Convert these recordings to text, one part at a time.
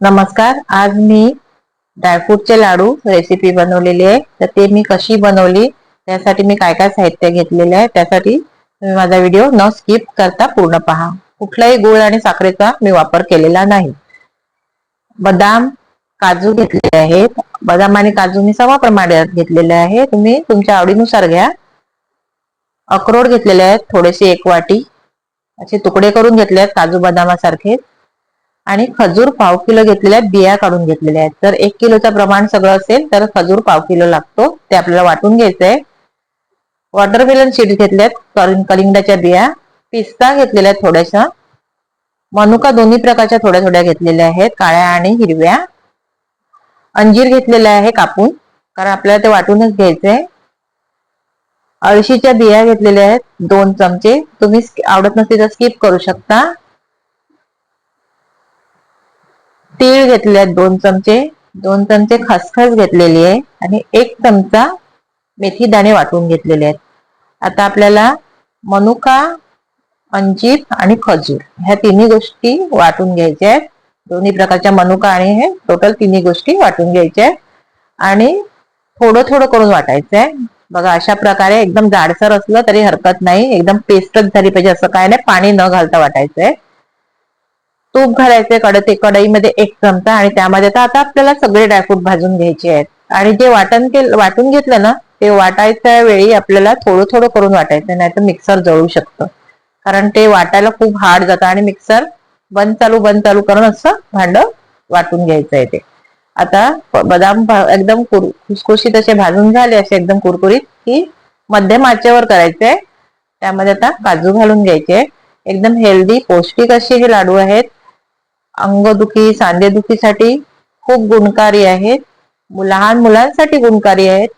नमस्कार आज मी ड्रायफ्रूटचे लाडू रेसिपी बनवलेली आहे. तर ते मी कशी बनवली त्यासाठी मी काय काय साहित्य घेतलेले आहे त्यासाठी तुम्ही माझा व्हिडिओ न स्किप करता पूर्ण पहा. कुठलाही गुळ आणि साखरेचा मी वापर केलेला नाही. बदाम काजू घेतलेले आहेत. बदाम आणि काजू मी सव्वा प्रमाणात घेतलेले आहे. तुम्ही तुमच्या आवडीनुसार घ्या. अक्रोड घेतलेले आहेत थोडेसे एक वाटी. असे तुकडे करून घेतले आहेत काजू बदामासारखे. आणि खजूर पाव किलो घेतलेल्या आहेत बिया काढून घेतलेल्या आहेत. तर एक किलोचं प्रमाण सगळं असेल तर खजूर पाव किलो लागतो. ते आपल्याला वाटून घ्यायचंय. वॉटरमेलन सीड्स घेतल्यात कलिंगडाच्या बिया. पिस्ता घेतलेल्या आहेत थोड्याशा. मनुका दोन्ही प्रकारच्या थोड्या थोड्या घेतलेल्या आहेत काळ्या आणि हिरव्या. अंजीर घेतलेल्या आहे कापून कारण आपल्याला ते वाटूनच घ्यायचंय. अळशीच्या बिया घेतलेल्या आहेत दोन चमचे. तुम्ही आवडत नसतील तर स्किप करू शकता. तीळ घेतले आहेत दोन चमचे. दोन चमचे खसखस घेतलेली आहे आणि एक चमचा मेथी दाणे वाटून घेतलेले आहेत. आता आपल्याला मनुका अंजीर आणि खजूर ह्या तिन्ही गोष्टी वाटून घ्यायच्या आहेत. दोन्ही प्रकारच्या मनुका आणि हे टोटल तिन्ही गोष्टी वाटून घ्यायच्या आहेत. आणि थोडं थोडं करून वाटायचं आहे बघा अशा प्रकारे एकदम जाडसर असलं तरी हरकत नाही. एकदम पेस्टच झाली पाहिजे असं काय नाही. पाणी न घालता वाटायचंय. तूप घालायचे कडते कढईमध्ये एक चमचा आणि त्यामध्ये तर आता आपल्याला सगळे ड्रायफ्रूट भाजून घ्यायचे आहेत. आणि जे वाटण के वाटून घेतलं ना ते वाटायच्या वेळी आपल्याला थोडं थोडं करून वाटायचं नाही तर मिक्सर जळू शकतं. कारण ते वाटायला खूप हार्ड जातं आणि मिक्सर बंद चालू बंद चालू करून असं भांड वाटून घ्यायचं आहे ते. आता बदाम एकदम खुसखुशीत असे भाजून झाले असे एकदम कुरकुरीत की मध्यम आचेवर करायचे त्यामध्ये आता काजू घालून घ्यायचे. एकदम हेल्दी पौष्टिक असे हे लाडू आहेत अंगदुखी सांधेदुखीसाठी खूप गुणकारी आहेत. लहान मुलांसाठी गुणकारी आहेत.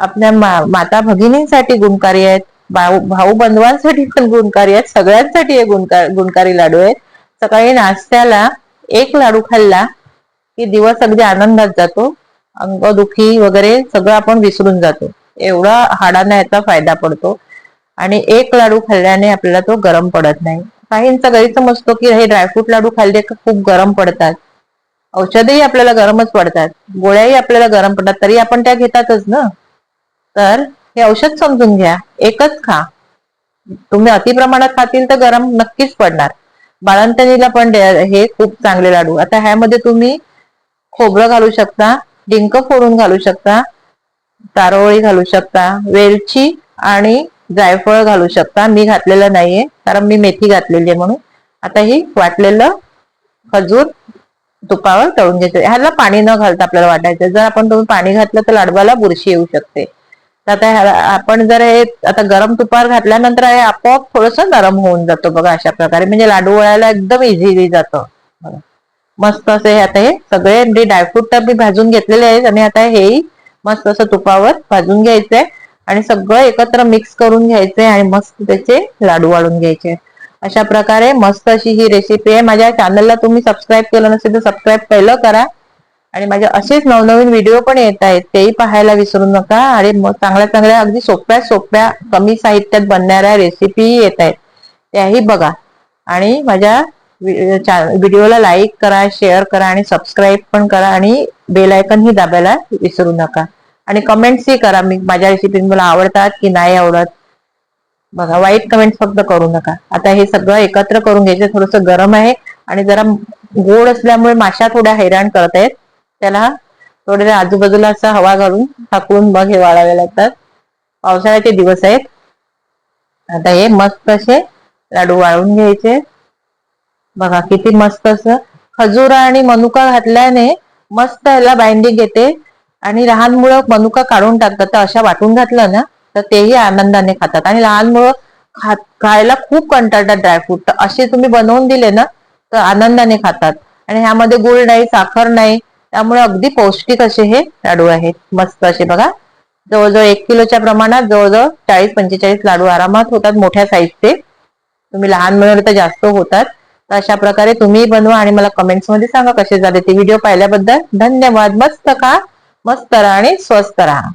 आपल्या मा माता भगिनींसाठी गुणकारी आहेत. भाऊ भाऊ बंधवांसाठी पण गुणकारी आहेत. सगळ्यांसाठी हे गुणकार गुणकारी लाडू आहेत. सकाळी नाश्त्याला एक लाडू खाल्ला की दिवस अगदी आनंदात जातो. अंगदुखी वगैरे सगळं आपण विसरून जातो. एवढा हाडांना याचा फायदा पडतो. आणि एक लाडू खाल्ल्याने आपल्याला तो गरम पडत नाही. काहींचा गैरसमजतो की हे ड्रायफ्रूट लाडू खाल्ले का खूप गरम पडतात. औषधही आपल्याला गरमच पडतात. गोळ्याही आपल्याला गरम पडतात. तरी आपण त्या घेतातच ना? तर हे औषध समजून घ्या. एकच खा. तुम्ही अति प्रमाणात खातील तर गरम नक्कीच पडणार. बाळंतणीला पण हे खूप चांगले लाडू. आता ह्यामध्ये तुम्ही खोबरं घालू शकता डिंक फोडून घालू शकता तारोळी घालू शकता वेलची आणि जायफळ घालू शकता. मी घातलेलं नाहीये कारण मी मेथी घातलेली आहे म्हणून. आता ही वाटलेलं खजूर तुपावर तळून घ्यायचं ह्याला पाणी न घालता आपल्याला वाटायचं. जर आपण तुम्ही पाणी घातलं तर लाडवाला बुरशी येऊ शकते. तर आता आपण जर हे आता गरम तुपावर घातल्यानंतर हे आपोआप थोडस नरम होऊन जातो बघा अशा प्रकारे. म्हणजे लाडू वळायला एकदम इझिली जातं. मस्त असं हे आता हे सगळे ड्रायफ्रूट तर मी भाजून घेतलेले आहेत आणि आता हेही मस्त असं तुपावर भाजून घ्यायचंय. आणि सगळं एकत्र मिक्स करून घ्यायचंय आणि मस्त त्याचे लाडू वाढून घ्यायचे. अशा प्रकारे मस्त अशी ही रेसिपी आहे. माझ्या चॅनलला तुम्ही सबस्क्राईब केलं नसेल तर सबस्क्राईब पहिलं करा. आणि माझे असेच नवनवीन व्हिडिओ पण येत आहेत तेही पाहायला विसरू नका. आणि चांगल्या चांगल्या अगदी सोप्या सोप्या कमी साहित्यात बनणाऱ्या रेसिपी येत आहेत. त्याही बघा. आणि माझ्या व्हिडिओला लाईक करा शेअर करा आणि सबस्क्राईब पण करा आणि बेल आयकन ही दाबायला विसरू नका. आणि कमेंट्सही करा. मी माझ्या रेसिपी मला आवडतात की नाही आवडत? बघा वाईट कमेंट फक्त करू नका. आता हे सगळं एकत्र करून घ्यायचं थोडस गरम आहे आणि जरा गोड असल्यामुळे माशा थोड्या हैराण करत आहेत. त्याला थोडे आजूबाजूला असा हवा घालून टाकून मग हे वाळावे लागतात. पावसाळ्याचे दिवस आहेत. आता हे मस्त असे लाडू वाळून घ्यायचे. बघा किती मस्त असं खजूर आणि मनुका घातल्याने मस्त याला बाइंडिंग येते. आणि लहान मुलं मनुका काढून टाकतात. तर अशा वाटून घातलं ना तर तेही आनंदाने खातात. आणि लहान मुलं खायला खूप कंटाळतात ड्रायफ्रूट तर असे तुम्ही बनवून दिले ना तर आनंदाने खातात. आणि ह्यामध्ये गुळ नाही साखर नाही त्यामुळे अगदी पौष्टिक असे हे लाडू आहेत. मस्त असे बघा. जवळजवळ एक किलोच्या प्रमाणात जवळजवळ चाळीस पंचेचाळीस लाडू आरामात होतात मोठ्या साईजचे तुम्ही लहान मिळवले तर जास्त होतात. तर अशा प्रकारे तुम्ही बनवा आणि मला कमेंट्समध्ये सांगा कसे झाले ते व्हिडिओ पाहिल्याबद्दल. धन्यवाद. मस्त का मस्त राहा आणि स्वस्त राहा